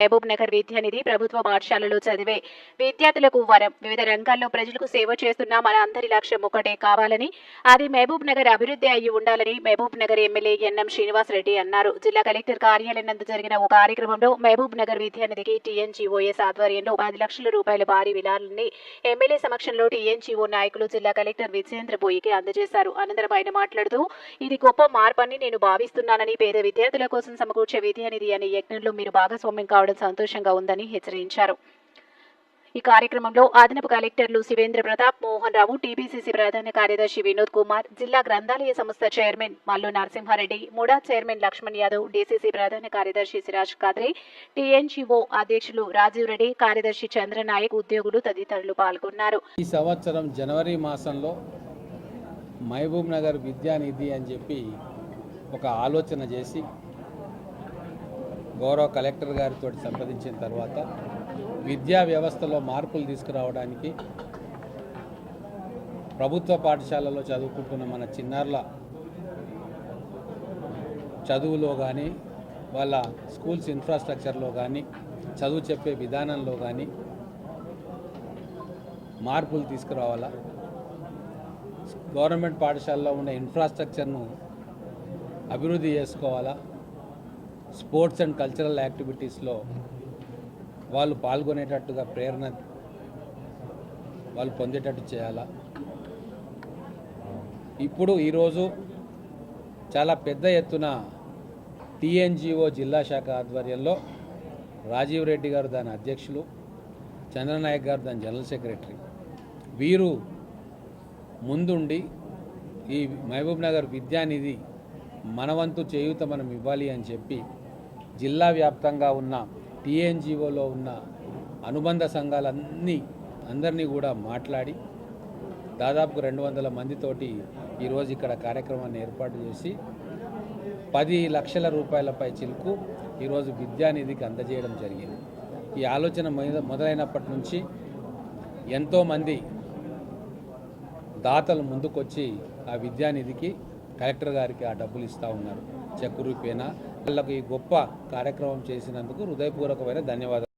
మహబూబ్ నగర్ విద్యానిధి ప్రభుత్వ పాఠశాలలో చదివే విద్యార్థులకు వరం. వివిధ రంగాల్లో ప్రజలకు సేవ చేస్తున్న మన అందరి లక్ష్యం ఒకటే కావాలని అది మహబూబ్ నగర్ అభివృద్ధి అయి ఉండాలని Mahabubnagar MLA N M Srinivas Reddy అన్నారు. జిల్లా కలెక్టర్ కార్యాలయం నందు జరిగిన ఒక కార్యక్రమంలో మహబూబ్ నగర్ విద్యానిధికి టీఎన్జీఓఎస్ ఆధ్వర్యంలో పది లక్షల రూపాయల భారీ విలాలని ఎమ్మెల్యే సమక్షంలో టీఎన్జీఓ నాయకులు జిల్లా కలెక్టర్ విజేంద్ర బోయికి అందజేశారు. అనంతరం ఆయన మాట్లాడుతూ ఇది గొప్ప మార్పని నేను భావిస్తున్నానని పేద విద్యార్థుల కోసం సమకూర్చే విద్యానిధి అనే యజ్ఞంలో మీరు భాగస్వామ్యం కావడం సంతోషంగా ఉందని హెచ్చరించారు. ఈ కార్యక్రమంలో అదనపు కలెక్టర్లు శివేంద్ర ప్రతాప్ మోహన్ రావు టీపీసీసీ ప్రధాన కార్యదర్శి వినోద్ కుమార్ జిల్లా గ్రంథాలయ సంస్థ chairman Mallu Narasimha Reddy MUDA chairman Lakshman Yadav DCC ప్రధాన కార్యదర్శి సిరాజ్ ఖాద్రే టీఎన్జీఓ అధ్యక్షులు రాజీవ్ రెడ్డి కార్యదర్శి చంద్రనాయక్ ఉద్యోగులు తదితరులు పాల్గొన్నారు. ఈ సంవత్సరం జనవరి మాసంలో మహబూబ్ నగర్ విద్యానిధి అని చెప్పి ఒక ఆలోచన చేసి గౌరవ కలెక్టర్ గారితో సంప్రదించిన తర్వాత విద్యా వ్యవస్థలో మార్పులు తీసుకురావడానికి ప్రభుత్వ పాఠశాలలో చదువుకుంటున్న మన చిన్నారుల చదువులో కానీ వాళ్ళ స్కూల్స్ ఇన్ఫ్రాస్ట్రక్చర్లో కానీ చదువు చెప్పే విధానంలో కానీ మార్పులు తీసుకురావాలా? గవర్నమెంట్ పాఠశాలలో ఉన్న ఇన్ఫ్రాస్ట్రక్చర్ను అభివృద్ధి చేసుకోవాలా? స్పోర్ట్స్ అండ్ కల్చరల్ యాక్టివిటీస్లో వాళ్ళు పాల్గొనేటట్టుగా ప్రేరణ వాళ్ళు పొందేటట్టు చేయాలా? ఇప్పుడు ఈరోజు చాలా పెద్ద ఎత్తున టీఎన్జిఓ జిల్లా శాఖ ఆధ్వర్యంలో రాజీవ్ రెడ్డి గారు దాని అధ్యక్షులు చంద్రనాయక్ గారు దాని జనరల్ సెక్రటరీ. వీరు ముందుండి ఈ మహబూబ్ నగర్ విద్యానిధి మనవంతు చేయూత మనం ఇవ్వాలి అని చెప్పి జిల్లా వ్యాప్తంగా ఉన్న టీఎన్జిఓలో ఉన్న అనుబంధ సంఘాలన్నీ అందరినీ కూడా మాట్లాడి దాదాపు రెండు వందల మందితోటి ఈరోజు ఇక్కడ కార్యక్రమాన్ని ఏర్పాటు చేసి పది లక్షల రూపాయలపై చిలుకు ఈరోజు విద్యానిధికి అందజేయడం జరిగింది. ఈ ఆలోచన మొదలైనప్పటి నుంచి ఎంతోమంది దాతలు ముందుకొచ్చి ఆ విద్యానిధికి కలెక్టర్ గారికి ఆ డబ్బులు ఇస్తూ ఉన్నారు. చెక్కు రూపేనా వాళ్ళకు ఈ గొప్ప కార్యక్రమం చేసినందుకు హృదయపూర్వకమైన ధన్యవాదాలు.